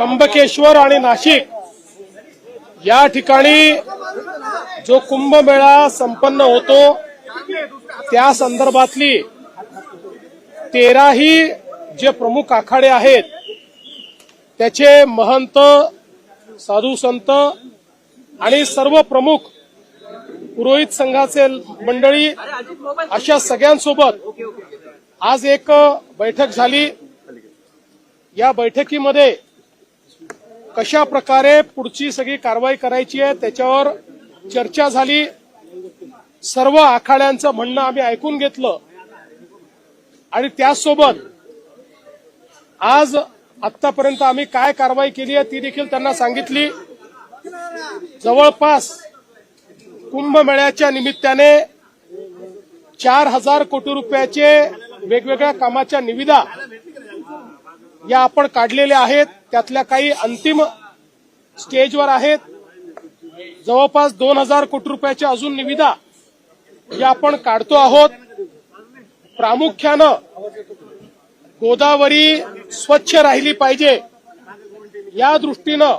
त्र्यंबकेश्वर आणि नाशिक या ठिकाणी जो कुंभमेळा संपन्न होतो त्या संदर्भातली तेराही जे प्रमुख आखाडे आहेत त्याचे महंत साधू संत आणि सर्व प्रमुख पुरोहित संघाचे मंडळी अशा सगळ्यांसोबत आज एक बैठक झाली. या बैठकीमध्ये कशा प्रकारे पुढची सगळी कारवाई करायची आहे त्याच्यावर चर्चा झाली. सर्व आखाड्यांचं म्हणणं आम्ही ऐकून घेतलं. आणि त्याचसोबत आज आतापर्यंत आम्ही काय कारवाई केली आहे ती देखील त्यांना सांगितली. जवळपास कुंभमेळ्याच्या निमित्ताने चार हजार कोटी रुपयाचे वेगवेगळ्या कामाच्या निविदा या आपण काढलेल्या आहेत. त्यातल्या काही अंतिम स्टेजवर आहेत. जवळपास दोन हजार कोटी रुपयाच्या अजून निविदा या आपण काढतो आहोत. प्रामुख्यानं गोदावरी स्वच्छ राहिली पाहिजे. या दृष्टीनं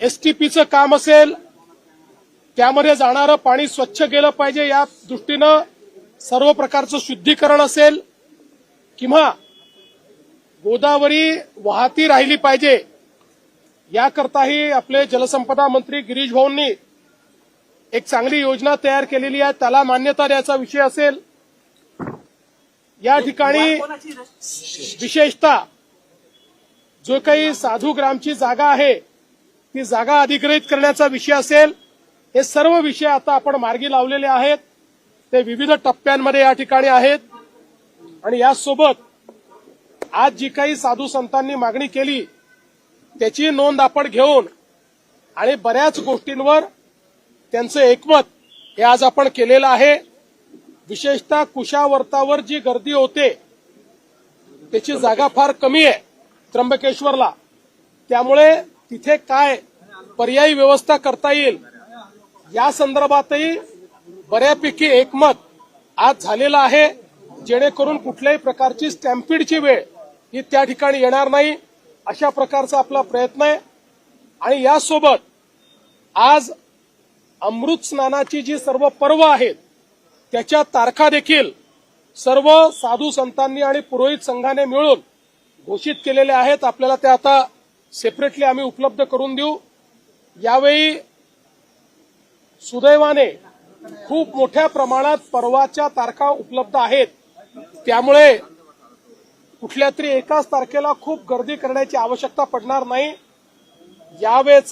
एसटीपीचं काम असेल त्यामध्ये जाणारं पाणी स्वच्छ गेलं पाहिजे या दृष्टीनं सर्व प्रकारचं शुद्धीकरण असेल. किंवा गोदावरी वाहती राहिली पाहिजे. याकरताही आपले जलसंपदा मंत्री गिरीश भाऊंनी एक चांगली योजना तयार केलेली आहे. त्याला मान्यता द्यायचा विषय असेल. या ठिकाणी विशेषतः जो काही साधू ग्रामची जागा आहे ती जागा अधिग्रहित करण्याचा विषय असेल. हे सर्व विषय आता आपण मार्गी लावलेले आहेत. ते विविध टप्प्यांमध्ये या ठिकाणी आहेत. आणि यासोबत आज जी काही साधू संतांनी मागणी केली त्याची नोंद आपण घेऊन आणि बऱ्याच गोष्टींवर त्यांचं एकमत हे आज आपण केलेलं आहे. विशेषतः कुशावर्तावर जी गर्दी होते त्याची जागा फार कमी आहे त्र्यंबकेश्वरला. त्यामुळे तिथे काय पर्यायी व्यवस्था करता येईल या संदर्भातही बऱ्यापैकी एकमत आज झालेलं आहे. जेणेकरून कुठल्याही प्रकारची स्टॅम्पिडची वेळ ही त्या ठिकाणी येणार नाही अशा प्रकारचा आपला प्रयत्न आहे. आणि यासोबत आज अमृत स्नानाची जी सर्व पर्व आहेत त्याच्या तारखा देखील सर्व साधू संतांनी आणि पुरोहित संघाने मिळून घोषित केलेल्या आहेत. आपल्याला त्या आता सेपरेटली आम्ही उपलब्ध करून देऊ. यावेळी सुदैवाने खूप मोठ्या प्रमाणात पर्वाच्या तारखा उपलब्ध आहेत. त्यामुळे कुठल्या तरी एकाच तारखेला खूप गर्दी करण्याची आवश्यकता पडणार नाही. यावेळेच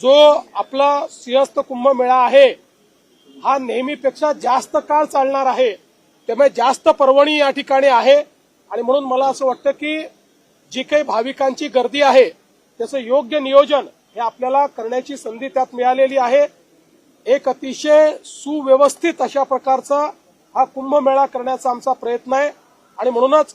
जो आपला सिंहस्थ कुंभमेळा आहे हा नेहमीपेक्षा जास्त काळ चालणार आहे. त्यामुळे जास्त पर्वणी या ठिकाणी आहे. आणि म्हणून मला असं वाटतं की जी काही भाविकांची गर्दी आहे त्याचं योग्य नियोजन हे आपल्याला करण्याची संधी त्यात मिळालेली आहे. एक अतिशय सुव्यवस्थित अशा प्रकारचा हा कुंभमेळा करण्याचा आमचा प्रयत्न आहे. आणि म्हणूनच